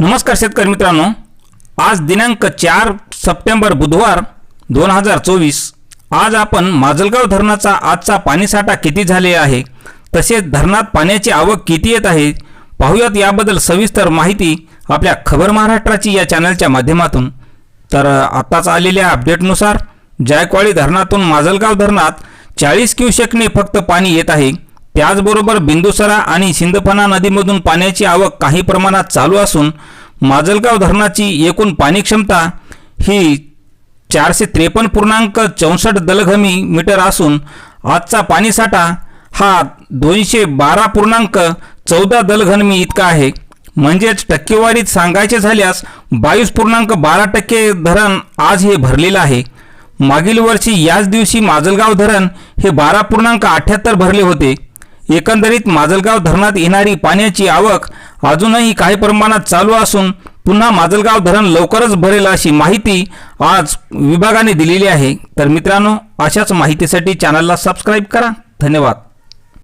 नमस्कार शेतकरी मित्रांनो. आज दिनांक चार सप्टेंबर बुधवार दोन हजार चोवीस. आज आपण माजलगाव धरणाचा आजचा पाणीसाठा किती झाले आहे? तसेच धरणात पाण्याची आवक किती येत आहे? पाहूयात याबद्दल सविस्तर माहिती आपल्या खबर महाराष्ट्राची या चॅनलच्या माध्यमातून. तर आत्ताच आलेल्या अपडेटनुसार जायकवाडी धरणातून माजलगाव धरणात चाळीस क्युसेकने फक्त पाणी येत आहे. त्याचबरोबर बिंदुसरा आणि सिंदफणा नदीमधून पाण्याची आवक काही प्रमाणात चालू असून माजलगाव धरणाची एकूण पाणी क्षमता ही चारशे त्रेपन्न पूर्णांक चौसष्ट दलघमी मीटर असून आजचा पाणीसाठा हा दोनशे बारा पूर्णांक चौदा दलघनमी इतका आहे. म्हणजेच टक्केवारीत सांगायचे झाल्यास बावीस पूर्णांक बारा टक्के धरण आज हे भरलेलं आहे. मागील वर्षी याच दिवशी माजलगाव धरण हे बारा पूर्णांक अठ्ठ्याहत्तर भरले होते. एकंदरीत माजलगाव धरणात येणारी पाण्याची आवक अजूनही काही प्रमाणात चालू असून पुन्हा माजलगाव धरण लवकरच भरेल अशी माहिती आज विभागाने दिलेली आहे. तर मित्रांनो अशाच माहितीसाठी चॅनलला सबस्क्राईब करा. धन्यवाद.